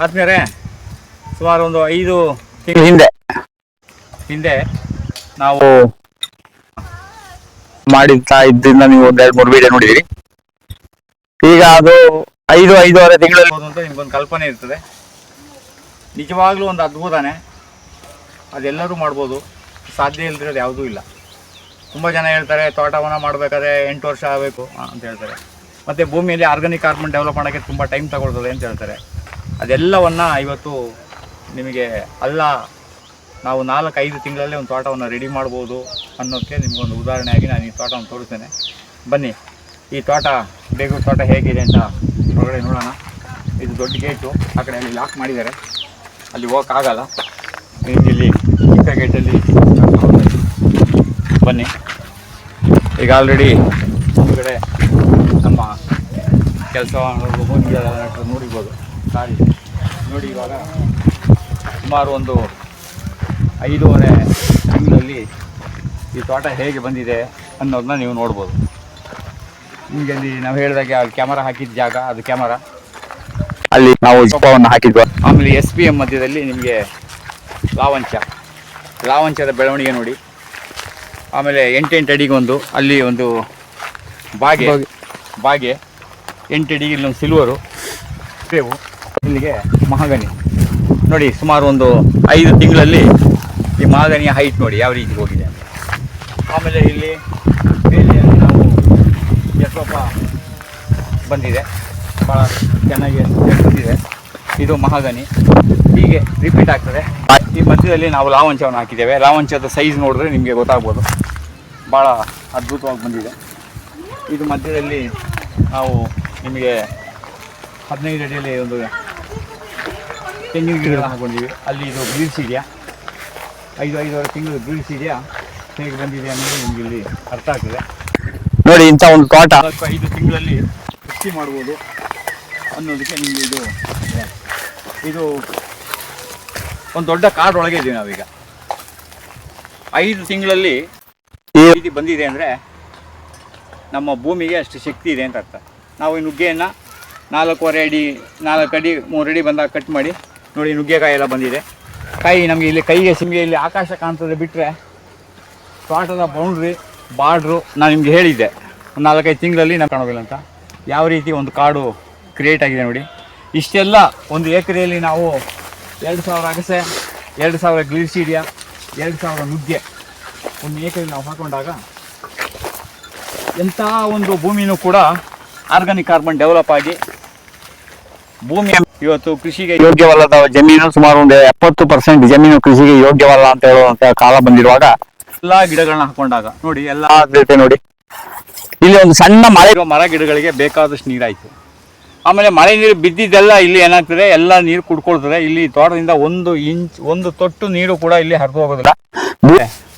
ಆದ್ಮೇಲೆ ಸುಮಾರು ಒಂದು ಐದು ತಿಂಗಳ ಹಿಂದೆ. ಹಿಂದೆ ನಾವು ಮಾಡಿದ್ದ ಇದ್ದಿಂದ ನೀವು ಒಂದ್ ಎರಡು ಮೂರು ವಿಡಿಯೋ ನೋಡಿದಿರಿ. ಈಗ ಅದು ಐದು ಐದೂವರೆ ತಿಂಗಳಲ್ಲಿ ಅಂತ ನಿಮ್ಗೊಂದು ಕಲ್ಪನೆ ಇರ್ತದೆ. ನಿಜವಾಗ್ಲೂ ಒಂದು ಅದ್ಭುತನೇ. ಅದೆಲ್ಲರೂ ಮಾಡ್ಬೋದು. ಸಾಧ್ಯ ಇಲ್ದಿರೋದು ಯಾವುದೂ ಇಲ್ಲ. ತುಂಬ ಜನ ಹೇಳ್ತಾರೆ ತೋಟವನ್ನು ಮಾಡಬೇಕಾದ್ರೆ ಎಂಟು ವರ್ಷ ಆಗಬೇಕು ಅಂತ ಹೇಳ್ತಾರೆ. ಮತ್ತು ಭೂಮಿಯಲ್ಲಿ ಆರ್ಗಾನಿಕ್ ಕಾರ್ಬನ್ ಡೆವಲಪ್ ಮಾಡೋಕ್ಕೆ ತುಂಬ ಟೈಮ್ ತಗೊಳ್ತದೆ ಅಂತ ಹೇಳ್ತಾರೆ. ಅದೆಲ್ಲವನ್ನು ಇವತ್ತು ನಿಮಗೆ ಅಲ್ಲ, ನಾವು ನಾಲ್ಕು ಐದು ತಿಂಗಳಲ್ಲೇ ಒಂದು ತೋಟವನ್ನು ರೆಡಿ ಮಾಡ್ಬೋದು ಅನ್ನೋಕ್ಕೆ ನಿಮಗೊಂದು ಉದಾಹರಣೆಯಾಗಿ ನಾನು ಈ ತೋಟವನ್ನು ತೋರಿಸ್ತೇನೆ. ಬನ್ನಿ, ಈ ತೋಟ ಬೇಗ ತೋಟ ಹೇಗಿದೆ ಅಂತ ಹೊರಗಡೆ ನೋಡೋಣ. ಇದು ದೊಡ್ಡ ಗೇಟು, ಆ ಕಡೆ ಅಲ್ಲಿ ಲಾಕ್ ಮಾಡಿದ್ದಾರೆ. ಅಲ್ಲಿ ಹೋಗೋಕ್ಕಾಗಲ್ಲ ಇಲ್ಲಿ ಚಿಕ್ಕ ಗೇಟಲ್ಲಿ ಬನ್ನಿ. ಈಗ ಆಲ್ರೆಡಿ ಹೊರಗಡೆ ನಮ್ಮ ಕೆಲಸ ನೋಡಿರ್ಬೋದು. ಸಾರಿ. ನೋಡಿ ಇವಾಗ ಸುಮಾರು ಒಂದು ಐದೂವರೆ ತಿಂಗಳಲ್ಲಿ ಈ ತೋಟ ಹೇಗೆ ಬಂದಿದೆ ಅನ್ನೋದನ್ನ ನೀವು ನೋಡ್ಬೋದು. ನಿಮಗೆ ಅಲ್ಲಿ ನಾವು ಹೇಳಿದಾಗೆ ಅಲ್ಲಿ ಕ್ಯಾಮರಾ ಹಾಕಿದ ಜಾಗ ಅದು ಕ್ಯಾಮರಾ. ಅಲ್ಲಿ ನಾವು ಜೋಪವನ್ನು ಹಾಕಿದ್ವಿ? ಆಮೇಲೆ ಎಸ್ ಪಿ ಎಂ ಮಧ್ಯದಲ್ಲಿ ನಿಮಗೆ ಲಾವಂಚ. ಲಾವಂಚದ ಬೆಳವಣಿಗೆ ನೋಡಿ. ಆಮೇಲೆ ಎಂಟೆಂಟು ಅಡಿಗೊಂದು ಅಲ್ಲಿ ಒಂದು ಬಾಗೆ. ಬಾಗೆ. ಎಂಟು ಅಡಿಗೆ ಇಲ್ಲೊಂದು ಸಿಲ್ವರು ಬೇವು ಇಲ್ಲಿಗೆ ಮಹಾಗನಿ ನೋಡಿ, ಸುಮಾರು ಒಂದು ಐದು ತಿಂಗಳಲ್ಲಿ ಈ ಮಹಾಗನಿಯ ಹೈಟ್ ನೋಡಿ ಯಾವ ರೀತಿ ಹೋಗಿದೆ ಆಮೇಲೆ ಇಲ್ಲಿ ಬೇಲಿಯಲ್ಲಿ ನಾವು ಯಶೋಪ ಬಂದಿದೆ. ಭಾಳ ಚೆನ್ನಾಗಿ ಬಂದಿದೆ ಇದು ಮಹಾಗನಿ ಹೀಗೆ ರಿಪೀಟ್ ಆಗ್ತದೆ. ಈ ಮಧ್ಯದಲ್ಲಿ ನಾವು ಲಾವಂಚವನ್ನು ಹಾಕಿದ್ದೇವೆ. ಲಾವಂಚದ ಸೈಜ್ ನೋಡಿದ್ರೆ ನಿಮಗೆ ಗೊತ್ತಾಗ್ಬೋದು. ಭಾಳ ಅದ್ಭುತವಾಗಿ ಬಂದಿದೆ. ಇದು ಮಧ್ಯದಲ್ಲಿ ನಾವು ನಿಮಗೆ ಹದಿನೈದು ಅಡಿಯಲ್ಲಿ ಒಂದು ತೆಂಗಿನ ಗಿಡ ಹಾಕೊಂಡಿವಿ. ಅಲ್ಲಿ ಇದು ಗ್ರೀಸ್ ಇದೆಯಾ? ಐದು ಐದುವರೆ ತಿಂಗಳು ಗ್ರೀಸ್ ಇದೆಯಾ? ಹೇಗೆ ಬಂದಿದೆ ಅನ್ನೋದು ನಿಮ್ಗೆ ಇಲ್ಲಿ ಅರ್ಥ ಆಗ್ತದೆ. ನೋಡಿ ಇಂಥ ಒಂದು ತೋಟ. ಐದು ತಿಂಗಳಲ್ಲಿ ಕೃಷಿ ಮಾಡ್ಬೋದು ಅನ್ನೋದಕ್ಕೆ ನಿಮಗೆ ಇದು ಇದು. ಒಂದು ದೊಡ್ಡ ಕಾಡೊಳಗೆ ಇದ್ದೀವಿ ನಾವೀಗ. ಐದು ತಿಂಗಳಲ್ಲಿ ಈ ರೀತಿ ಬಂದಿದೆ ಅಂದರೆ ನಮ್ಮ ಭೂಮಿಗೆ ಅಷ್ಟು ಶಕ್ತಿ ಇದೆ ಅಂತ ಅರ್ಥ. ನಾವು ಈ ನುಗ್ಗೆಯನ್ನು ನಾಲ್ಕೂವರೆ ಅಡಿ ನಾಲ್ಕು ಅಡಿ ಮೂರು ಅಡಿ ಬಂದಾಗ ಕಟ್ ಮಾಡಿ ನೋಡಿ ನುಗ್ಗೆಕಾಯಿ ಎಲ್ಲ ಬಂದಿದೆ. ಕಾಯಿ ನಮಗೆ ಇಲ್ಲಿ ಕೈಗೆ ಸಿಮ್ಗೆ ಇಲ್ಲಿ ಆಕಾಶ ಕಾಣ್ತದೆ ಬಿಟ್ಟರೆ ತೋಟದ ಬೌಂಡ್ರಿ ಬಾರ್ಡ್ರು ನಾನು ನಿಮಗೆ ಹೇಳಿದ್ದೆ. ಒಂದು ನಾಲ್ಕೈದು ತಿಂಗಳಲ್ಲಿ ನಾನು ಕಾಣೋದಿಲ್ಲ ಅಂತ. ಯಾವ ರೀತಿ ಒಂದು ಕಾಡು ಕ್ರಿಯೇಟ್ ಆಗಿದೆ ನೋಡಿ. ಇಷ್ಟೆಲ್ಲ ಒಂದು ಎಕರೆಯಲ್ಲಿ ನಾವು ಎರಡು ಸಾವಿರ ಅಗಸೆ, ಎರಡು ಸಾವಿರ ಗ್ಲೀಸಿಡಿಯ, ಎರಡು ಸಾವಿರ ನುಗ್ಗೆ ಒಂದು ಎಕರೆ ನಾವು ಹಾಕೊಂಡಾಗ ಎಂಥ ಒಂದು ಭೂಮಿನೂ ಕೂಡ ಆರ್ಗಾನಿಕ್ ಕಾರ್ಬನ್ ಡೆವಲಪ್ ಆಗಿ ಭೂಮಿ ಇವತ್ತು ಕೃಷಿಗೆ ಯೋಗ್ಯವಲ್ಲದ ಜಮೀನು ಸುಮಾರು ಒಂದು ಎಪ್ಪತ್ತು ಪರ್ಸೆಂಟ್ ಜಮೀನು ಕೃಷಿಗೆ ಯೋಗ್ಯವಲ್ಲ ಅಂತ ಹೇಳುವಂತ ಕಾಲ ಬಂದಿರುವಾಗ ಎಲ್ಲಾ ಗಿಡಗಳನ್ನ ಹಾಕೊಂಡಾಗ ನೋಡಿ ಎಲ್ಲಾ ರೀತಿ ನೋಡಿ. ಇಲ್ಲಿ ಒಂದು ಸಣ್ಣ ಮಳೆ ಇರೋ ಮರ ಗಿಡಗಳಿಗೆ ಬೇಕಾದಷ್ಟು ನೀರಾಯಿತು. ಆಮೇಲೆ ಮಳೆ ನೀರು ಬಿದ್ದಿದ್ದೆಲ್ಲ ಇಲ್ಲಿ ಏನಾಗ್ತದೆ? ಎಲ್ಲ ನೀರು ಕುಡ್ಕೊಳ್ತದೆ. ಇಲ್ಲಿ ತೋಟದಿಂದ ಒಂದು ಇಂಚ್ ಒಂದು ತೊಟ್ಟು ನೀರು ಕೂಡ ಇಲ್ಲಿ ಹರಿದು ಹೋಗೋದಿಲ್ಲ.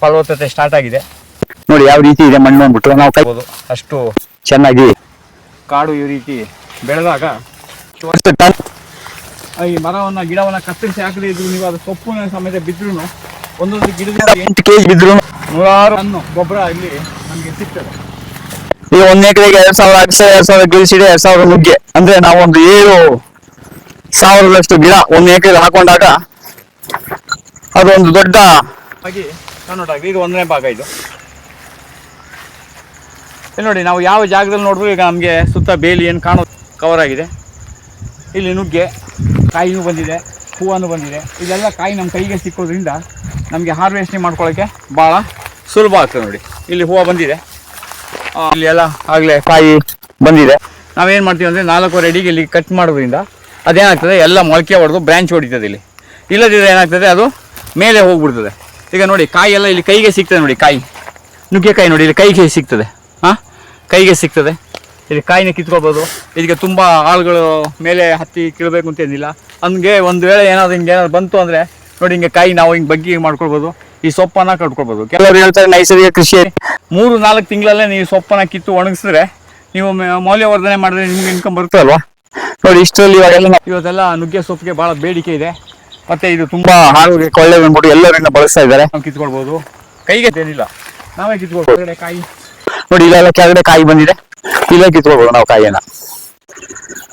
ಫಲವತ್ತತೆ ಸ್ಟಾರ್ಟ್ ಆಗಿದೆ. ನೋಡಿ ಯಾವ ರೀತಿ ಇದೆ ಮಣ್ಣು ಅಂದ್ಬಿಟ್ಟು ನಾವು ಕೈಬೋದು ಅಷ್ಟು ಚೆನ್ನಾಗಿ ಕಾಡು ಈ ರೀತಿ ಬೆಳೆದಾಗ ಟನ್ ಈ ಮರವನ್ನ ಗಿಡವನ್ನ ಕತ್ತರಿಸಿ ಹಾಕದೇ ಇದ್ರು ನೀವು ಅದು ಸೊಪ್ಪು ಸಮೇತ ಬಿದ್ರು ಒಂದೊಂದು ಗಿಡದಿಂದ ಎಂಟು ಕೆ ಜಿ ಬಿದ್ರು ನೂರಾರು ಅನ್ನು ಗೊಬ್ಬರ ಇಲ್ಲಿ ನಮಗೆ ಸಿಗ್ತದೆ. ಈಗ ಒಂದ್ ಎಕರೆಗೆ ಎರಡ್ ಸಾವಿರ ಅಗಸೆ ಎರಡ್ ಸಾವಿರ ಗಿಳಿಸಿಡಿ ಎರಡ್ ಸಾವಿರ ನುಗ್ಗೆ. ಅಂದ್ರೆ ನಾವು ಒಂದು ಏಳು ಸಾವಿರದಷ್ಟು ಗಿಡ ಒಂದ್ ಎಕರೆ ಹಾಕೊಂಡಾಗ ಅದೊಂದು ಒಂದು ದೊಡ್ಡ ಹಾಗೆ ಈಗ ಇದು ಒಂದನೇ ಭಾಗ ಇದು. ಇಲ್ಲಿ ನೋಡಿ ನಾವು ಯಾವ ಜಾಗದಲ್ಲಿ ನೋಡಿದ್ರು ಈಗ ನಮಗೆ ಸುತ್ತ ಬೇಲಿ ಏನು ಕಾಣೋ ಕವರ್ ಆಗಿದೆ. ಇಲ್ಲಿ ನುಗ್ಗೆ. ಕಾಯಿನೂ ಬಂದಿದೆ ಹೂವನ್ನು ಬಂದಿದೆ. ಇದೆಲ್ಲ ಕಾಯಿ ನಮ್ಮ ಕೈಗೆ ಸಿಕ್ಕೋದ್ರಿಂದ ನಮಗೆ ಹಾರ್ವೆಸ್ಟಿಂಗ್ ಮಾಡ್ಕೊಳ್ಳೋಕ್ಕೆ ಭಾಳ ಸುಲಭ ಆಗ್ತದೆ ನೋಡಿ. ಇಲ್ಲಿ ಹೂವು ಬಂದಿದೆ. ಇಲ್ಲಿ ಎಲ್ಲ ಆಗಲೇ ಕಾಯಿ ಬಂದಿದೆ. ನಾವೇನು ಮಾಡ್ತೀವಿ ಅಂದರೆ ನಾಲ್ಕೂವರೆ ಅಡಿಗೆ ಇಲ್ಲಿ ಕಟ್ ಮಾಡೋದ್ರಿಂದ ಅದೇನಾಗ್ತದೆ, ಎಲ್ಲ ಮೊಳಕೆ ಹೊಡೆದು ಬ್ರ್ಯಾಂಚ್ ಹೊಡಿತದೆ ಇಲ್ಲಿ. ಇಲ್ಲದಿದ್ದರೆ ಏನಾಗ್ತದೆ, ಅದು ಮೇಲೆ ಹೋಗ್ಬಿಡ್ತದೆ. ಈಗ ನೋಡಿ, ಕಾಯಿ ಎಲ್ಲ ಇಲ್ಲಿ ಕೈಗೆ ಸಿಗ್ತದೆ ನೋಡಿ, ಕಾಯಿ. ನುಗ್ಗೆಕಾಯಿ ನೋಡಿ, ಇಲ್ಲಿ ಕೈಗೆ ಸಿಗ್ತದೆ. ಹಾಂ ಕೈಗೆ ಸಿಗ್ತದೆ. ಇಲ್ಲಿ ಕಾಯಿನ ಕಿತ್ಕೋಬೋದು. ಇದಕ್ಕೆ ತುಂಬ ಆಳುಗಳು ಮೇಲೆ ಹತ್ತಿ ಕೀಳಬೇಕು ಅಂತ ಏನಿಲ್ಲ. ಹಂಗೆ ಒಂದು ವೇಳೆ ಏನಾದ್ರು ಹಿಂಗೆ ಏನಾದ್ರು ಬಂತು ಅಂದರೆ ನೋಡಿ ಹಿಂಗೆ ಕಾಯಿ ನಾವು ಹಿಂಗೆ ಬಗ್ಗಿ ಮಾಡ್ಕೊಳ್ಬೋದು. ಈ ಸೊಪ್ಪನ್ನು ಕಟ್ಕೊಳ್ಬೋದು. ಕೆಲವರು ಹೇಳ್ತಾರೆ ನೈಸರ್ಗಿಕ ಕೃಷಿ. ಮೂರು ನಾಲ್ಕು ತಿಂಗಳಲ್ಲೇ ನೀವು ಸೊಪ್ಪನ್ನ ಕಿತ್ತು ಒಣಗಿಸಿದ್ರೆ ನೀವು ಮೌಲ್ಯವರ್ಧನೆ ಮಾಡಿದ್ರೆ ನಿಮ್ಗೆ ಇನ್ಕಮ್ ಬರುತ್ತೆ ಅಲ್ವಾ? ನೋಡಿ ಇಷ್ಟರಲ್ಲಿ ಇವಾಗೆಲ್ಲ ಇವತ್ತೆಲ್ಲ ನುಗ್ಗೆ ಸೊಪ್ಪಿಗೆ ಭಾಳ ಬೇಡಿಕೆ ಇದೆ. ಮತ್ತೆ ಇದು ತುಂಬ ಆರೋಗ್ಯಕ್ಕೆ ಒಳ್ಳೆಯದು ಅಂದ್ಬಿಟ್ಟು ಎಲ್ಲರಿಂದ ಬಳಸ್ತಾ ಇದ್ದಾರೆ. ನಾವು ಕಿತ್ಕೊಳ್ಬೋದು. ಕೈಗೆ ಏನಿಲ್ಲ. ನಾವೇ ಕಿತ್ಕೊಳ್ಬೋದು. ಕಾಯಿ ನೋಡಿ ಇಲ್ಲೆಲ್ಲ ಕೆಳಗಡೆ ಕಾಯಿ ಬಂದಿದೆ. ಇಲ್ಲೇ ಕಿತ್ಕೊಳ್ಬೋದು ನಾವು ಕಾಯಿಯನ್ನ.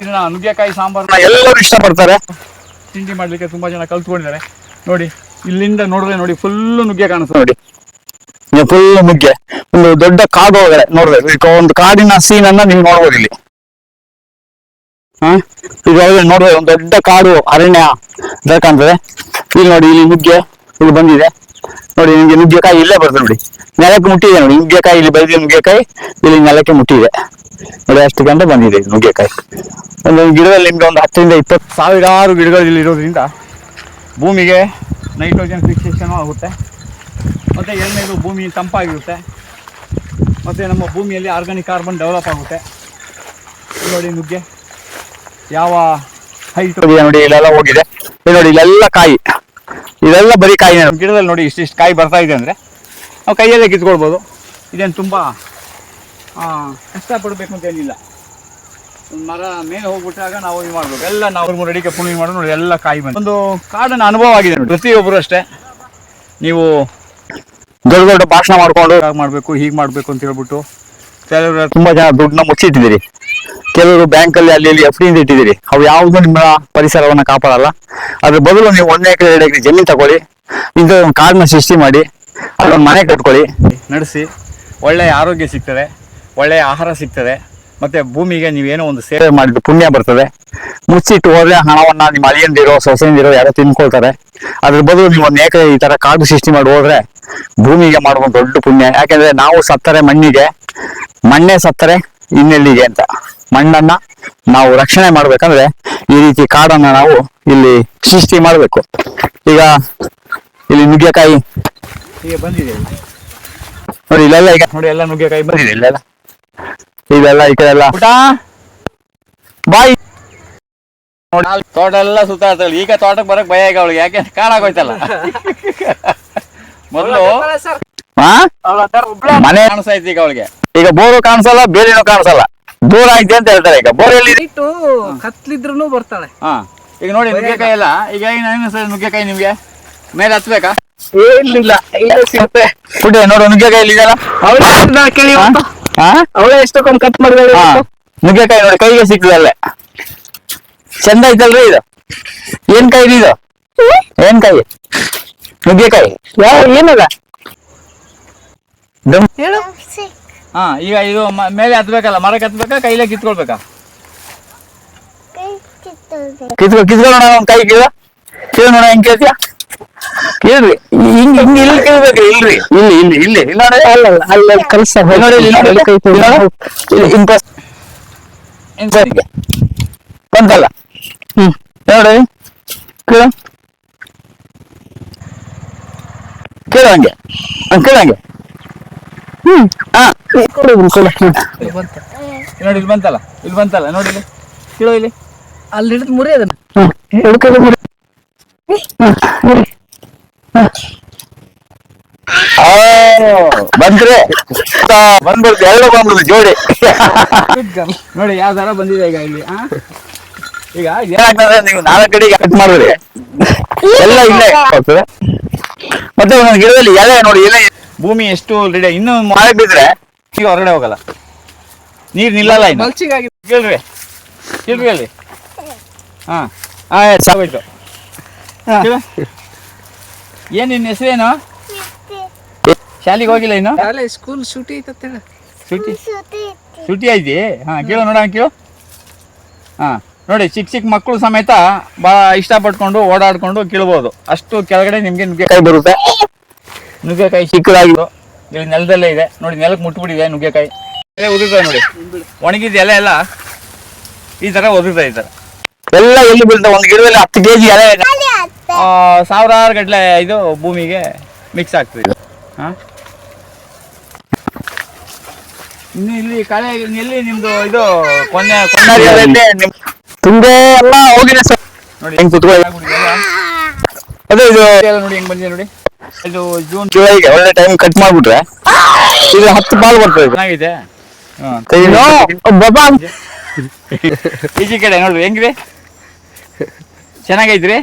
ಇದನ್ನ ನುಗ್ಗೆಕಾಯಿ ಸಾಂಬಾರ್. ಎಲ್ಲರೂ ಇಷ್ಟಪಡ್ತಾರೆ. ತಿಂಡಿ ಮಾಡ್ಲಿಕ್ಕೆ ತುಂಬಾ ಜನ ಕಲ್ತ್ಕೊಂಡಿದ್ದಾರೆ. ನೋಡಿ ಇಲ್ಲಿಂದ ನೋಡಿದ್ರೆ ನೋಡಿ ಫುಲ್ ನುಗ್ಗೆ ಕಾಣಿಸ್ತದೆ ನೋಡಿ. ಫುಲ್ ನುಗ್ಗೆ. ಒಂದು ದೊಡ್ಡ ಕಾಡು ಒಳಗಡೆ ಈಗ ಒಂದು ಕಾಡಿನ ಸೀನ್ ಅನ್ನ ನೀವು ನೋಡ್ಬೋದು ಇಲ್ಲಿ. ಹಾ? ಇದ್ರೊಳಗೆ ನೋಡ್ರಿ ಒಂದು ದೊಡ್ಡ ಕಾಡು ಅರಣ್ಯ. ಕಾಣ್ತದೆ. ಇಲ್ಲಿ ನೋಡಿ ಇಲ್ಲಿ ನುಗ್ಗೆ ಇಲ್ಲಿ ಬಂದಿದೆ. ನೋಡಿ, ನಿಮ್ಗೆ ನುಗ್ಗೆಕಾಯಿ ಇಲ್ಲೇ ಬರ್ತದೆ ನೋಡಿ. ನೆಲಕ್ಕೆ ಮುಟ್ಟಿದೆ ನೋಡಿ, ನುಗ್ಗೆಕಾಯಿ, ಇಲ್ಲಿ ಬೈದಿ ನುಗ್ಗೆಕಾಯಿ, ಇಲ್ಲಿ ನೆಲಕ್ಕೆ ಮುಟ್ಟಿದೆ. ನೋಡಿ, ಅಷ್ಟು ಗಂಟೆ ಬಂದಿದೆ ನುಗ್ಗೆಕಾಯಿ. ಒಂದೊಂದು ಗಿಡದಲ್ಲಿ ನಿಮ್ಗೆ ಒಂದು ಹತ್ತರಿಂದ ಇಪ್ಪತ್ತು ಸಾವಿರಾರು ಗಿಡಗಳು ಇಲ್ಲಿ ಇರೋದ್ರಿಂದ ಭೂಮಿಗೆ ನೈಟ್ರೋಜನ್ ಫಿಕ್ಸೇಷನ್ ಆಗುತ್ತೆ. ಮತ್ತು ಎರಡನೇದು ಭೂಮಿ ತಂಪಾಗಿರುತ್ತೆ. ಮತ್ತು ನಮ್ಮ ಭೂಮಿಯಲ್ಲಿ ಆರ್ಗಾನಿಕ್ ಕಾರ್ಬನ್ ಡೆವಲಪ್ ಆಗುತ್ತೆ. ನೋಡಿ, ನುಗ್ಗೆ ಯಾವ ಹೈಟ್ ನೋಡಿ, ಇಲ್ಲೆಲ್ಲ ಹೋಗಿದೆ. ನೋಡಿ, ಇಲ್ಲೆಲ್ಲ ಕಾಯಿ. ಇದೆಲ್ಲ ಬರೀ ಕಾಯಿ ಗಿಡದಲ್ಲಿ ನೋಡಿ ಇಷ್ಟಿಷ್ಟು ಕಾಯಿ ಬರ್ತಾ ಇದೆ ಅಂದರೆ ನಾವು ಕೈಯಲ್ಲೇ ಕಿತ್ಕೊಳ್ಬೋದು. ಇದೇನು ತುಂಬ ಕಷ್ಟಪಡಬೇಕು ಅಂತ ಏನಿಲ್ಲ. ಮರ ಮೇಲೆ ಹೋಗ್ಬಿಟ್ಟಾಗ ನಾವು ಇದು ಮಾಡ್ಬೋದು ಎಲ್ಲ ನಾವು ಮೂರು ಅಡಿಕೆ ಪುಣ್ಯ ಮಾಡೋದು ನೋಡಿ ಎಲ್ಲ ಕಾಯಿ ಬಂದು ಒಂದು ಕಾಡಿನ ಅನುಭವ ಆಗಿದೆ ನೋಡಿ. ಪ್ರತಿಯೊಬ್ಬರು ಅಷ್ಟೇ. ನೀವು ದೊಡ್ಡ ದೊಡ್ಡ ಭಾಷಣ ಮಾಡಿಕೊಂಡು ಮಾಡಬೇಕು, ಹೀಗೆ ಮಾಡಬೇಕು ಅಂತ ಹೇಳ್ಬಿಟ್ಟು. ತುಂಬಾ ಜನ ದುಡ್ಡನ್ನ ಮುಚ್ಚಿಟ್ಟಿದ್ದೀರಿ. ಕೆಲವರು ಬ್ಯಾಂಕ್ ಅಲ್ಲಿ ಅಲ್ಲಿ ಇಲ್ಲಿ ಎಫ್ ಡಿ ಇಟ್ಟಿದ್ದೀರಿ. ಅವು ಯಾವ್ದು ನಿಮ್ಮ ಪರಿಸರವನ್ನ ಕಾಪಾಡಲ್ಲ. ಅದ್ರ ಬದಲು ನೀವು ಒಂದ್ ಎಕರೆ ಎರಡು ಎಕರೆ ಜಮೀನ್ ತಗೊಳ್ಳಿ. ಇಂಥ ಒಂದು ಕಾಡನ್ನ ಸೃಷ್ಟಿ ಮಾಡಿ ಅದೊಂದು ಮನೆ ಕಟ್ಕೊಳ್ಳಿ. ನಡೆಸಿ ಒಳ್ಳೆಯ ಆರೋಗ್ಯ ಸಿಗ್ತದೆ ಒಳ್ಳೆಯ ಆಹಾರ ಸಿಗ್ತದೆ ಮತ್ತು ಭೂಮಿಗೆ ನೀವೇನೋ ಒಂದು ಸೇವೆ ಮಾಡಿದ್ರು ಪುಣ್ಯ ಬರ್ತದೆ. ಮುಚ್ಚಿಟ್ಟು ಹೋದ್ರೆ ಹಣವನ್ನ ನಿಮ್ಮ ಅಳಿಯಂದಿರೋ ಸೊಸೆಯಂದಿರೋ ಯಾರೋ ತಿನ್ಕೊಳ್ತಾರೆ. ಅದ್ರ ಬದಲು ನೀವು ಒಂದ್ ಎಕರೆ ಈ ತರ ಕಾಡು ಸೃಷ್ಟಿ ಮಾಡಿ ಹೋದ್ರೆ ಭೂಮಿಗೆ ಮಾಡುವ ದೊಡ್ಡ ಪುಣ್ಯ. ಯಾಕೆಂದ್ರೆ ನಾವು ಸತ್ತರೆ ಮಣ್ಣಿಗೆ ಮಣ್ಣೇ ಸತ್ತರೆ ಇನ್ನೆಲ್ಲಿಗೆ ಅಂತ. ಮಣ್ಣನ್ನ ನಾವು ರಕ್ಷಣೆ ಮಾಡ್ಬೇಕಂದ್ರೆ ಈ ರೀತಿ ಕಾಡನ್ನ ನಾವು ಇಲ್ಲಿ ಸೃಷ್ಟಿ ಮಾಡ್ಬೇಕು. ಈಗ ಇಲ್ಲಿ ನುಗ್ಗೆಕಾಯಿ ಈಗ ಬಂದಿದೆ. ನೋಡಿ ಇಲ್ಲೆಲ್ಲ ಈಗ ನೋಡಿ ಎಲ್ಲ ನುಗ್ಗೆಕಾಯಿ ಬಂದಿದೆ. ಇಲ್ಲೆಲ್ಲ. ಇದೆಲ್ಲ ಈ ಕಡೆ ಎಲ್ಲ ಊಟ? ಬಾಯ್. ನೋಡಿ ತೋಟ ಎಲ್ಲ ಸುತ್ತಾಡ್ತಾಳೆ ಈಗ ತೋಟಕ್ಕೆ ಬರಕ್ ಭಯ ಈಗ ಅವಳಿಗೆ. ಯಾಕೆ? ಕಾಡಾಗೋಯ್ತಲ್ಲ. ಮೊದಲು ಮನೆ ಕಾಣಿಸ್ತಾ ಇತ್ತು ಈಗ ಅವಳಿಗೆ. ಈಗ ಬೋರು ಕಾಣಿಸಲ್ಲ ಬೇರೆನೂ ಕಾಣಿಸಲ್ಲ. ದೂರ ಆಯ್ತು ಅಂತ ಹೇಳ್ತಾರೆ ಈಗ. ಬೋರ್ ಎಲ್ಲಿ ಕತ್ಲಿದ್ರು ಬರ್ತಾಳೆ. ಹಾ. ಈಗ ನೋಡಿ ನುಗ್ಗೆಕಾಯಿ ಎಲ್ಲ. ಈಗ ಏನು ಅನಿಸ್ತದೆ ನುಗ್ಗೆಕಾಯಿ ನಿಮ್ಗೆ? ಮೇಲೆ ಹತ್ಬೇಕಾ? ಏನಿಲ್ಲ ಇಲ್ಲ ಸಿಗುತ್ತೆ. ಪುಟ್ಟ ನೋಡು ನುಗ್ಗೆಕಾಯಿ ಇಲ್ಲಿದೆಯಲ್ಲ ಅವಳ ಕೇಳಿ ಹಾ? ಅವಳ ಎಷ್ಟಕ್ಕೊಂದು ಕಟ್ ಮಾಡಿದ್ರೆ ಹಾ. ನುಗ್ಗೆಕಾಯಿ ನೋಡಿ ಕೈಗೆ ಸಿಗ್ತದೆ ಅಲ್ಲೇ. ಚಂದ ಐತಲ್ರಿ ಇದು? ಏನ್ ಕಾಯಿ ಇದು? ಏನ್ ಕಾಯಿ ನುಗ್ಗೆಕಾಯಿ? ಯಾವ ಏನದ? ದಮ್ ಹೇಳು. ಹಾ ಈಗ ಇದು ಮ- ಮೇಲೆ ಹತ್ಬೇಕಲ್ಲ ಮರಕ್ಕೆ ಹತ್ಬೇಕಾ ಕೈಲೇ ಕಿತ್ಕೊಳ್ಬೇಕಾ? ಕಿತ್ಕೊ ಕಿತ್ಕೊಳ್ಳೋಣ ಒಂದ್ ಕೈ ಕೀಳ. ಕೀಳ ನೋಡ ಹೆಂಗ್ ಕೇಳ್ತೀಯ? ಕೇಳ್ರಿ. ಹಿಂಗ್ ಹಿಂಗ್ ಇಲ್ಲಿ ಕೇಳ್ಬೇಕ್ರಿ ಇಲ್ರಿ. ಇಲ್ಲಿ ಇಲ್ಲಿ ಇಲ್ಲಿ. ಇಲ್ಲ ಅಲ್ಲ ಅಲ್ಲ ಅಲ್ಲ ಕಲ್ಸ ನೋಡಿ ಇಲ್ಲಿ ನೋಡಿ. ಇಲ್ಲಿ ನೋಡಿ. ಇಲ್ಲಿ ಹಿಂಗ್ ಬಸ್ ಹಿಂಗ್ ಬಸ್ ಹಿಂಗೆ. ಬಂತಲ್ಲ? ಹ್ಮ್. ನೋಡಿ ಕೇಳ. ಕೇಳ ಹಂಗೆ. ಹಂಗ್ ಕೇಳ ಹಂಗೆ. ಹ್ಮ್. ಕೊಡು ನೋಡಿ ಇಲ್ಲಿ ಬಂತಲ್ಲ ಇಲ್ಲಿ ಬಂತಲ್ಲ ನೋಡಿ ಇಲ್ಲಿ. ತಿಳೋ ಇಲ್ಲಿ. ಅಲ್ಲಿ ಹಿಡಿದು ಮುರಿ ಅದನ್ನ. ಹಿಡ್ಕೊಂಡು ಬಂದ್ರೆ. ಬಂದ್ಬಿಡ್ತು ಎಲ್ಲ ಬಂದ್ಬಿಡ್ತು ಜೋಡಿ. ನೋಡಿ ಯಾವ ತರ ಬಂದಿದೆ ಈಗ ಇಲ್ಲಿ ಆ? ಈಗ ಏನಾಗ್ತದೆ ನೀವು ನಾಲ್ಕು ಕಡೆಗೆ ಕಟ್ ಮಾಡಿದ್ರಿ. ಎಲ್ಲ ಇಲ್ಲೇ. ಮತ್ತೆ ಒಂದೊಂದು ಗಿಡದಲ್ಲಿ ಎಲೆ ನೋಡಿ ಎಲೆ ಭೂಮಿ ಎಷ್ಟು ರೆಡಿ ಇನ್ನೂ ಮಳೆ ಬಿದ್ರೆ ಈಗ ಹೊರಗಡೆ ಹೋಗಲ್ಲ. ನೀರು ನಿಲ್ಲಲ್ಲ ಇನ್ನು. ಮಲ್ಚಿಗಾಗಿ ಕೇಳ್ರಿ. ಕೇಳ್ರಿ ಅಲ್ಲಿ ಹಾ. ಆಯ್ತು ಸಾಗೋಯ್ತು ಕೇಳು. ಏನ್ ನಿನ್ನ ಹೆಸರೇನು ಶಾಲೆಗೆ ಹೋಗಿಲ್ಲ ಇನ್ನು? ಶಾಲೆ ಸ್ಕೂಲ್ ಸೂಟಿ ಐತಂತ ಸೂಟಿ ಸೂಟಿ ಸುಟಿ ಐತಿ. ಹಾ ಕೇಳು ನೋಡ ಕೇಳು. ಹಾ ನೋಡಿ ಚಿಕ್ಕ ಚಿಕ್ಕ ಮಕ್ಕಳು ಸಮೇತ ಭಾಳ ಇಷ್ಟಪಟ್ಕೊಂಡು ಓಡಾಡ್ಕೊಂಡು ಕೀಳ್ಬೋದು. ಅಷ್ಟು ಕೆಳಗಡೆ ನಿಮಗೆ ನುಗ್ಗೆಕಾಯಿ ಬರುತ್ತೆ. ನುಗ್ಗೆಕಾಯಿ ಚಿಕ್ಕದಾಗಿದ್ದು ಇಲ್ಲಿ ನೆಲದಲ್ಲೇ ಇದೆ. ನೋಡಿ ನೆಲಕ್ಕೆ ಮುಟ್ಬಿಟ್ಟಿದೆ ನುಗ್ಗೆಕಾಯಿ. ಎಲೆ ಉದುರ್ತದೆ ನೋಡಿ. ಒಣಗಿದ ಎಲೆ ಎಲ್ಲ? ಈ ತರ ಉದುರ್ತಾ ಈ ಥರ ಎಲ್ಲ ಎಲ್ಲಿ ಬೀಳ್ತಾವೆ ಒಂದು ಗಿಡದಲ್ಲಿ ಹತ್ತು ಕೆಜಿ ಎಲೆ ಆ, ಸಾವಿರಾರು ಗಟ್ಟಲೆ ಇದು ಭೂಮಿಗೆ ಮಿಕ್ಸ್ ಆಗ್ತದೆ. ಹಾ? ಇನ್ನು ಇಲ್ಲಿ ಕಳೆ ಎಲ್ಲಿ ನಿಮ್ದು ಇದು ಕೊನೆ ತುಂಬಾ ಎಲ್ಲ ಹೋಗಿದೆ ಸರ್. ನೋಡಿ ಹೆಂಗ್ ಕುತ್ಕೊಳ್ಳಿ. ಅದೇ ಇದು ನೋಡಿ ಹೆಂಗ್ ಬಂದಿದೆ ನೋಡಿ. ಇದು ಜೂನ್ ಜುಲೈಗೆ ಒಳ್ಳೆ ಟೈಮ್ ಕಟ್ ಮಾಡ್ಬಿಟ್ರೆ ಇದು ಹತ್ತು ಬಾಲ್ ಬರ್ತದೆ ಚೆನ್ನಾಗಿದೆ. ಬಾಬಾ ಈಚೆ ಕಡೆ ನೋಡ್ರಿ ಹೆಂಗಿದೆ? ಚೆನ್ನಾಗೈತ್ರಿ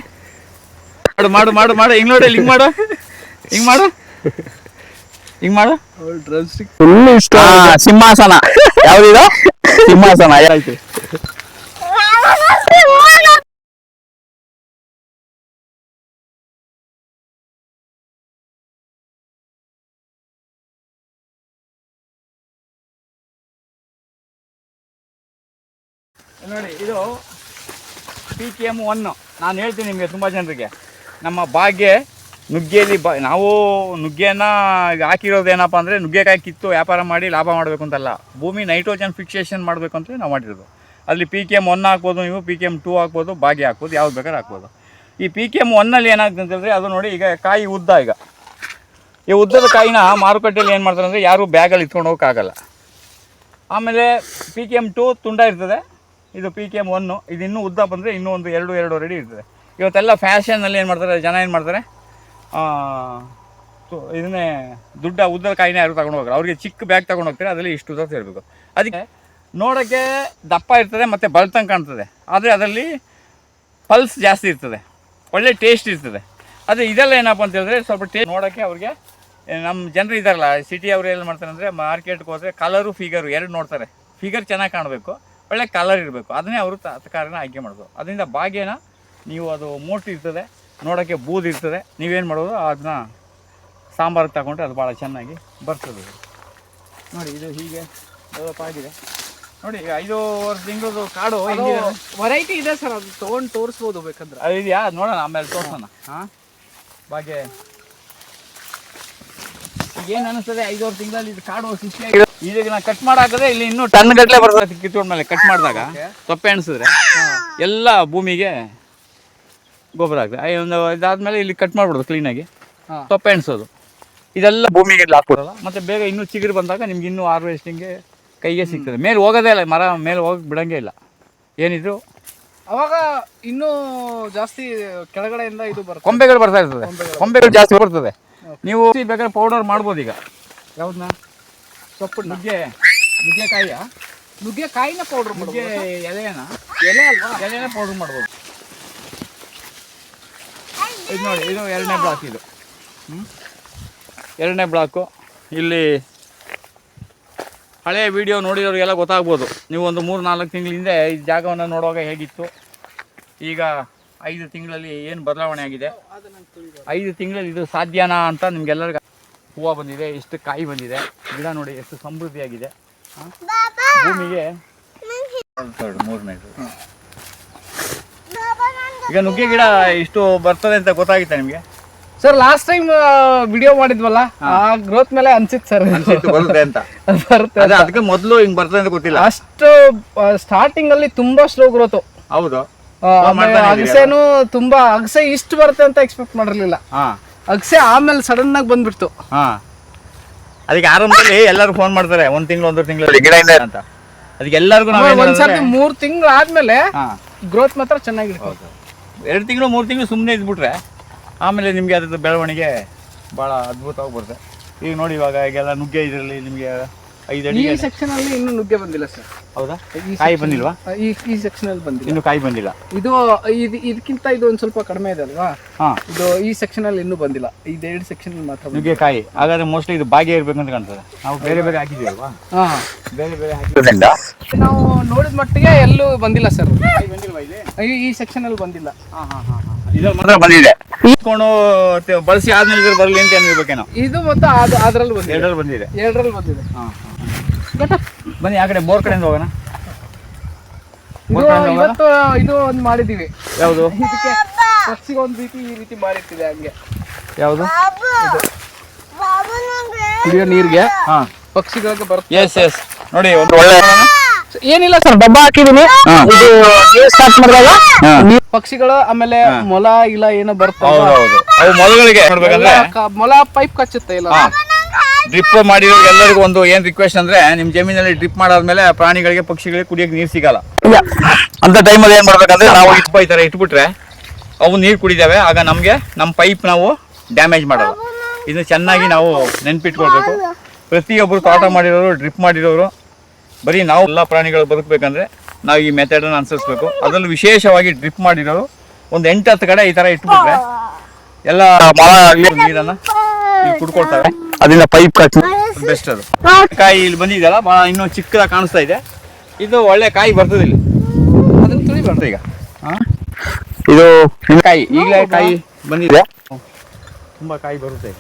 ಮಾಡು ಮಾಡು ಮಾಡು ಮಾಡು. ಹಿಂಗ್ ನೋಡಿ ಹಿಂಗ್ ಮಾಡು. ಹಿಂಗ್ ಮಾಡು. ಹಿಂಗ್ ಮಾಡು. ಫುಲ್ ಇಷ್ಟ ಸಿಂಹಾಸನ. ಯಾವ್ದಿದು? ಸಿಂಹಾಸನ. ಆಯ್ತು. ನೋಡಿ, ಇದು ಪಿ ಕೆ ಎಂ ಒನ್ನು ನಾನು ಹೇಳ್ತೀನಿ ನಿಮಗೆ ತುಂಬ ಜನರಿಗೆ. ನಮ್ಮ ಭಾಗ್ಯ ನುಗ್ಗೆಯಲ್ಲಿ ಬ, ನಾವು ನುಗ್ಗೆಯನ್ನು ಹಾಕಿರೋದೇನಪ್ಪ ಅಂದರೆ ನುಗ್ಗೆಕಾಯಿ ಕಿತ್ತು ವ್ಯಾಪಾರ ಮಾಡಿ ಲಾಭ ಮಾಡಬೇಕು ಅಂತಲ್ಲ ಭೂಮಿ ನೈಟ್ರೋಜನ್ ಫಿಕ್ಸೇಷನ್ ಮಾಡಬೇಕು ಅಂತ ನಾವು ಮಾಡಿರೋದು. ಅಲ್ಲಿ ಪಿ ಕೆ ಎಂ ಒನ್ ಹಾಕ್ಬೋದು ನೀವು ಪಿ ಕೆ ಎಂ ಟೂ ಹಾಕ್ಬೋದು ಭಾಗ್ಯ ಹಾಕ್ಬೋದು, ಯಾವ್ದು ಬೇಕಾದ್ರೆ ಹಾಕ್ಬೋದು. ಈ ಪಿ ಕೆ ಎಂ ಒನ್ನಲ್ಲಿ ಏನಾಗ್ತದೆ ಅಂತ ಹೇಳಿದ್ರೆ ಅದು ನೋಡಿ ಈಗ ಕಾಯಿ ಉದ್ದ ಈಗ. ಈ ಉದ್ದದ ಕಾಯಿನ ಮಾರುಕಟ್ಟೆಯಲ್ಲಿ ಏನು ಮಾಡ್ತಾರೆ ಅಂದರೆ ಯಾರೂ ಬ್ಯಾಗಲ್ಲಿ ಇಟ್ಕೊಂಡು ಹೋಗೋಕ್ಕಾಗಲ್ಲ. ಆಮೇಲೆ ಪಿ ಕೆ ಎಂ ಟೂ ತುಂಡ ಇರ್ತದೆ. ಇದು ಪಿ ಕೆ ಎಂ ಒನ್ನು ಇದು ಇನ್ನೂ ಉದ್ದ ಬಂದರೆ ಇನ್ನೂ ಒಂದು ಎರಡು ಎರಡು ರೆಡಿ ಇರ್ತದೆ. ಇವತ್ತೆಲ್ಲ ಫ್ಯಾಷನಲ್ಲಿ ಏನು ಮಾಡ್ತಾರೆ, ಜನ ಏನು ಮಾಡ್ತಾರೆ? ಇದನ್ನೇ ದುಡ್ಡ ಉದ್ದದ ಕಾಯಿನೇ ಯಾರು ತಗೊಂಡು ಹೋಗ್ರೆ ಅವ್ರಿಗೆ ಚಿಕ್ಕ ಬ್ಯಾಗ್ ತಗೊಂಡು ಹೋಗ್ತಾರೆ, ಅದರಲ್ಲಿ ಇಷ್ಟು ಉದ್ದ ಸೇರಬೇಕು ಅದಕ್ಕೆ ನೋಡೋಕ್ಕೆ ದಪ್ಪ ಇರ್ತದೆ ಮತ್ತು ಬಲ್ತಂಗೆ ಕಾಣ್ತದೆ. ಆದರೆ ಅದರಲ್ಲಿ ಪಲ್ಸ್ ಜಾಸ್ತಿ ಇರ್ತದೆ. ಒಳ್ಳೆ ಟೇಸ್ಟ್ ಇರ್ತದೆ. ಅದೇ ಇದೆಲ್ಲ ಏನಪ್ಪ ಅಂತ ಹೇಳಿದ್ರೆ ಸ್ವಲ್ಪ ಟೇ ನೋಡೋಕ್ಕೆ ಅವ್ರಿಗೆ ನಮ್ಮ ಜನರು ಇದ್ದಾರಲ್ಲ ಸಿಟಿ ಅವರು ಏನು ಮಾಡ್ತಾರೆ ಅಂದರೆ ಮಾರ್ಕೆಟ್ಗೆ ಹೋದರೆ ಕಲರು ಫಿಗರು ಎರಡು ನೋಡ್ತಾರೆ. ಫಿಗರ್ ಚೆನ್ನಾಗಿ ಕಾಣಬೇಕು. ಒಳ್ಳೆ ಕಲರ್ ಇರಬೇಕು. ಅದನ್ನೇ ಅವರು ತರಕಾರಿನ ಆಯ್ಕೆ ಮಾಡೋದು. ಅದರಿಂದ ಬಾಗೇನ ನೀವು ಅದು ಮೋಟ್ ಇರ್ತದೆ ನೋಡೋಕ್ಕೆ ಬೂದ್ ಇರ್ತದೆ ನೀವೇನು ಮಾಡೋದು ಅದನ್ನ ಸಾಂಬಾರಿಗೆ ತಗೊಂಡ್ರೆ ಅದು ಭಾಳ ಚೆನ್ನಾಗಿ ಬರ್ತದೆ. ನೋಡಿ ಇದು ಹೀಗೆ ಡೆವಲಪ್ ಆಗಿದೆ. ನೋಡಿ ಐದು ಐದೂವರೆ ತಿಂಗಳದು ಕಾಡು ವೆರೈಟಿ ಇದೆ ಸರ್ ಅದು ತೊಗೊಂಡು ತೋರಿಸ್ಬೋದು ಬೇಕಂದ್ರೆ. ಅದು ಇದೆಯಾ? ನೋಡೋಣ ಆಮೇಲೆ ತೋರಿಸೋಣ. ಹಾಂ. ಬಾಗೆ. ಏನು ಅನಿಸ್ತದೆ ಐದೂವರೆ ತಿಂಗಳಲ್ಲಿ ಇದು ಕಾಡು ಸೃಷ್ಟಿಯಾಗಿ ಈಗ ನಾ ಕಟ್ ಮಾಡಾಕದ್ರೆ ಇಲ್ಲಿ ಇನ್ನೂ ಟನ್ ಗಟ್ಟಲೆ ಬರ್ತದೆ ಕಿತ್ಕೊಂಡ್ಮೇಲೆ ಕಟ್ ಮಾಡಿದಾಗ ತೊಪ್ಪೆ ಎಣಿಸಿದ್ರೆ ಎಲ್ಲ ಭೂಮಿಗೆ ಗೊಬ್ಬರ ಆಗ್ತದೆ. ಒಂದು ಇದಾದ್ಮೇಲೆ ಇಲ್ಲಿ ಕಟ್ ಮಾಡ್ಬಿಡೋದು ಕ್ಲೀನಾಗಿ ಆಗಿ. ತೊಪ್ಪೆ ಎಣಿಸೋದು. ಇದೆಲ್ಲ ಭೂಮಿಗೆ ಹಾಕ್ಬಿಡಲ್ಲ ಮತ್ತೆ ಬೇಗ ಇನ್ನೂ ಚಿಗುರು ಬಂದಾಗ ನಿಮ್ಗೆ ಇನ್ನೂ ಹಾರ್ವೆಸ್ಟಿಂಗ್ಗೆ ಕೈಗೆ ಸಿಗ್ತದೆ. ಮೇಲೆ ಹೋಗೋದೇ ಇಲ್ಲ ಮರ ಮೇಲೆ ಹೋಗಿ ಬಿಡಂಗೆ ಇಲ್ಲ. ಏನಿದ್ರು ಅವಾಗ ಇನ್ನೂ ಜಾಸ್ತಿ ಕೆಳಗಡೆಯಿಂದ ಇದು ಬರ್ತದೆ. ಕೊಂಬೆಗಳು ಬರ್ತಾ ಇರ್ತದೆ. ಕೊಂಬೆಗಳು. ಜಾಸ್ತಿ ಬರ್ತದೆ. ನೀವು ಬೇಕಾದ್ರೆ ಪೌಡರ್ ಮಾಡ್ಬೋದು ಈಗ. ಯಾವ್ದನ್ನ ಸೊಪ್ಪು ನುಗ್ಗೆ ನುಗ್ಗೆಕಾಯಿಯ? ನುಗ್ಗೆಕಾಯಿನ ಪೌಡ್ರ್ ನುಗ್ಗೆ ಎಲೆಯನ್ನ? ಎಲೆ ಅಲ್ವಾ? ಎಲೆನ ಪೌಡ್ರ್ ಮಾಡ್ಬೋದು. ಇದು ನೋಡಿ ಇದು ಎರಡನೇ ಬ್ಲಾಕ್ ಇದು? ಎರಡನೇ ಬ್ಲಾಕು ಇಲ್ಲಿ ಹಳೆಯ ವಿಡಿಯೋ ನೋಡಿರೋರಿಗೆಲ್ಲ ಗೊತ್ತಾಗ್ಬೋದು. ನೀವು ಒಂದು ಮೂರು ನಾಲ್ಕು ತಿಂಗಳ ಹಿಂದೆ ಈ ಜಾಗವನ್ನು ನೋಡುವಾಗ ಹೇಗಿತ್ತು. ಈಗ ಐದು ತಿಂಗಳಲ್ಲಿ ಏನು ಬದಲಾವಣೆ ಆಗಿದೆ? ಐದು ತಿಂಗಳಲ್ಲಿ ಇದು ಸಾಧ್ಯನಾ ಅಂತ ನಿಮ್ಗೆಲ್ಲರಿಗೂ ಹೂವು ಬಂದಿದೆ ಎಷ್ಟು ಕಾಯಿ ಬಂದಿದೆ ಗಿಡ ನೋಡಿ ಎಷ್ಟು ಸಮೃದ್ಧಿಯಾಗಿದೆ? ಭೂಮಿಗೆ ಮೂರನೇದು ಈಗ ನುಗ್ಗೆ ಗಿಡ ಇಷ್ಟು ಬರ್ತದೆ ಅಂತ ಗೊತ್ತಾಗಿತ್ತ ನಿಮಗೆ? ಸರ್ ಲಾಸ್ಟ್ ಟೈಮ್ ವಿಡಿಯೋ ಮಾಡಿದ್ವಲ್ಲ ಆ ಗ್ರೋತ್ ಮೇಲೆ ಅನ್ಸಿತ್ ಸರ್ ಬರುತ್ತೆ ಅಂತ. ಬರುತ್ತೆ ಅದೇ ಅದಕ್ಕೆ ಮೊದಲು ಹಿಂಗ್ ಬರ್ತದೆ ಅಂತ ಗೊತ್ತಿಲ್ಲ. ಅಷ್ಟು ಸ್ಟಾರ್ಟಿಂಗ್ ಅಲ್ಲಿ ತುಂಬಾ ಸ್ಲೋ ಗ್ರೋತ್ ಹೌದು. ಅಗಸೆನು ತುಂಬಾ ಅಗಸೆ ಇಷ್ಟು ಬರುತ್ತೆ ಅಂತ ಎಕ್ಸ್ಪೆಕ್ಟ್ ಮಾಡಿರ್ಲಿಲ್ಲ. ಹಾ. ಅಗಸೆ ಆಮೇಲೆ ಸಡನ್ ಆಗಿ ಬಂದ್ಬಿಡ್ತು. ಹಾ. ಅದಕ್ಕೆ ಆರಂಭದಲ್ಲಿ ಎಲ್ಲರೂ ಫೋನ್ ಮಾಡ್ತಾರೆ ಒಂದ್ ತಿಂಗಳು ಒಂದೂವರೆ ತಿಂಗಳು ಗಿಡ ಅಂತ. ಅದಕ್ಕೆ ಎಲ್ಲರಿಗೂ ನಾವು ಒಂದ್ಸರ್ತಿ ಮೂರ್ ತಿಂಗಳು ಆದ್ಮೇಲೆ ಹಾ. ಗ್ರೋತ್ ಮಾತ್ರ ಚೆನ್ನಾಗಿರ್ತದೆ ಎರಡು ತಿಂಗಳು ಮೂರು ತಿಂಗಳು ಸುಮ್ಮನೆ ಇದ್ಬಿಟ್ರೆ ಆಮೇಲೆ ನಿಮಗೆ ಅದ್ರದ್ದು ಬೆಳವಣಿಗೆ ಭಾಳ ಅದ್ಭುತವಾಗಿ ಬರುತ್ತೆ. ಈಗ ನೋಡಿ ಇವಾಗ ಈಗೆಲ್ಲ ನುಗ್ಗೆ ಇದರಲ್ಲಿ ನಿಮಗೆ ಐದು ಈ ಸೆಕ್ಷನ್ ಅಲ್ಲಿ ಇನ್ನು ನುಗ್ಗೆ ಬಂದಿಲ್ಲ ಸರ್ ಹೌದಾ? ಈ ಕಾಯಿ ಬಂದಿಲ್ವಾ? ಈ ಈ ಸೆಕ್ಷನ್ ಅಲ್ಲಿ ಬಂದಿಲ್ಲ. ಇನ್ನು ಕಾಯಿ ಬಂದಿಲ್ಲ. ಇದು ಇದು ಇದಕ್ಕಿಂತ ಇದು ಒಂದು ಸ್ವಲ್ಪ ಕಡಿಮೆ ಇದೆ ಅಲ್ವಾ? ಹಾಂ. ಇದು ಈ ಸೆಕ್ಷನ್ ಅಲ್ಲಿ ಇನ್ನೂ ಬಂದಿಲ್ಲ. ಇದು ಎರಡು ಸೆಕ್ಷನ್ ಅಲ್ಲಿ ಮಾತ್ರ ಬಂದಿದೆ. ನುಗ್ಗೆಕಾಯಿ. ಹಾಗಾದ್ರೆ ಮೋಸ್ಟ್ಲಿ ಇದು ಬಾಗಿ ಇರ್ಬೇಕಂತ ಅಂತ ಕಾಣ್ತದೆ. ನಾವು ಬೇರೆ ಬೇರೆ ಹಾಕಿದ್ದೀವಲ್ವಾ ಹಾ. ಬೇರೆ ಬೇರೆ ಹಾಕಿದ್ರಿಂದ ನಾವು ನೋಡಿದ ಮಟ್ಟಿಗೆ ಎಲ್ಲೂ ಬಂದಿಲ್ಲ ಸರ್ ಕಾಯಿ ಬಂದಿಲ್ವಾ ಇಲ್ಲಿ? ಈ ಈ ಸೆಕ್ಷನ್ ಅಲ್ಲಿ ಬಂದಿಲ್ಲ. ಹಾಂ ಹಾಂ ಹಾಂ ಮಾತ್ರ ಬಂದಿದೆ. ಇಟ್ಕೊಂಡು ತೆ- ಬಳಸಿ ಆದ್ಮೇಲೆ ಬರಲಿ ಅಂತ ಏನಿರ್ಬೇಕೇನೋ ಇದು ಮತ್ತೆ ಅದ್ ಅದ್ರಲ್ಲಿ ಬಂದಿದೆ. ಎರಡರಲ್ಲಿ ಬಂದಿದೆ. ಎರಡರಲ್ಲಿ ಬಂದಿದೆ. ಹಾಂ. ಬನ್ನಿ ಆ ಕಡೆ ಬೋರ್ ಕಡೆಯಿಂದ ಹೋಗೋಣ. ಇವತ್ತು ಇದು ಒಂದು ಮಾಡಿದೀವಿ ಯಾವುದು? ಇದಕ್ಕೆ ಪಕ್ಷಿಗೆ ಒಂದು ರೀತಿ ಈ ರೀತಿ ಮಾಡಿರ್ತಿದೆ ಹಂಗೆ. ಯಾವುದು? ಕುಡಿಯೋ ನೀರಿಗೆ? ಹಾ. ಪಕ್ಷಿಗಳಿಗೆ ಬರುತ್ತೆ. ಎಸ್ ಎಸ್ ನೋಡಿ ಒಂದು ಒಳ್ಳೆ ಏನಿಲ್ಲ ಸರ್ ಡಬ್ಬ ಹಾಕಿದೀನಿ. ಇದು ಸ್ಟಾರ್ಟ್ ಮಾಡಿದಾಗ ಪಕ್ಷಿಗಳು ಆಮೇಲೆ ಮೊಲ ಇಲ್ಲ ಏನೋ ಬರ್ತವೆ ಹೌದು ಹೌದು ಅವು ಮೊದಲಿಗೆ ನೋಡ್ಬೇಕಂದ್ರೆ ಮೊಲ ಪೈಪ್ ಕಚ್ಚುತ್ತೆ ಇಲ್ಲ ಡ್ರಿಪ್ ಮಾಡಿರೋ ಎಲ್ಲರಿಗೂ ಒಂದು ಏನ್ ರಿಕ್ವೆಸ್ಟ್ ಅಂದ್ರೆ, ನಿಮ್ ಜಮೀನಲ್ಲಿ ಡ್ರಿಪ್ ಮಾಡಾದ್ಮೇಲೆ ಪ್ರಾಣಿಗಳಿಗೆ, ಪಕ್ಷಿಗಳಿಗೆ ಕುಡಿಯಕ್ಕೆ ನೀರು ಸಿಗಲ್ಲ. ಅಂತ ಟೈಮಲ್ಲಿ ಏನ್ ಮಾಡ್ಬೇಕಂದ್ರೆ, ನಾವು ಇಟ್ಪ ಈ ತರ ಇಟ್ಬಿಟ್ರೆ, ಅವು ನೀರು ಕುಡಿದಾವೆ. ಆಗ ನಮಗೆ ನಮ್ಮ ಪೈಪ್ ನಾವು ಡ್ಯಾಮೇಜ್ ಮಾಡಲ್ಲ ಇದನ್ನ ಚೆನ್ನಾಗಿ ನಾವು ನೆನ್ಪಿಟ್ಕೊಳ್ಬೇಕು. ಪ್ರತಿಯೊಬ್ಬರು ತೋಟ ಮಾಡಿರೋರು ಡ್ರಿಪ್ ಮಾಡಿರೋರು, ಬರೀ ನಾವು ಎಲ್ಲ ಪ್ರಾಣಿಗಳು ಬದುಕಬೇಕಂದ್ರೆ, ನಾವು ಈ ಮೆಥಡನ್ನು ಅನುಸರಿಸಬೇಕು. ಅದರಲ್ಲೂ ವಿಶೇಷವಾಗಿ ಡ್ರಿಪ್ ಮಾಡಿರೋರು, ಒಂದು ಎಂಟು ಕಡೆ ಈ ಥರ ಇಟ್ಬಿಟ್ರೆ, ಎಲ್ಲ ಮರ ಆಗ್ಲಿ ನೀರನ್ನ ಕುಡ್ಕೊಳ್ತಾರೆ. ಅದರಿಂದ ಪೈಪ್ ಕಟ್ ಬೆಸ್ಟ್ ಅದು. ಕಾಯಿ ಇಲ್ಲಿ ಬಂದಿದೆಯಲ್ಲ ಭಾಳ ಇನ್ನೂ ಚಿಕ್ಕದಾಗಿ ಕಾಣಿಸ್ತಾ ಇದೆ. ಇದು ಒಳ್ಳೆ ಕಾಯಿ ಬರ್ತದೆ ಇಲ್ಲಿ. ಅದನ್ನ ತುಳಿ ಬರ್ತದೆ ಈಗ. ಇದು ಕಾಯಿ ಈಗಲೇ ಕಾಯಿ ಬಂದಿದೆ. ತುಂಬಾ ಕಾಯಿ ಬರುತ್ತೆ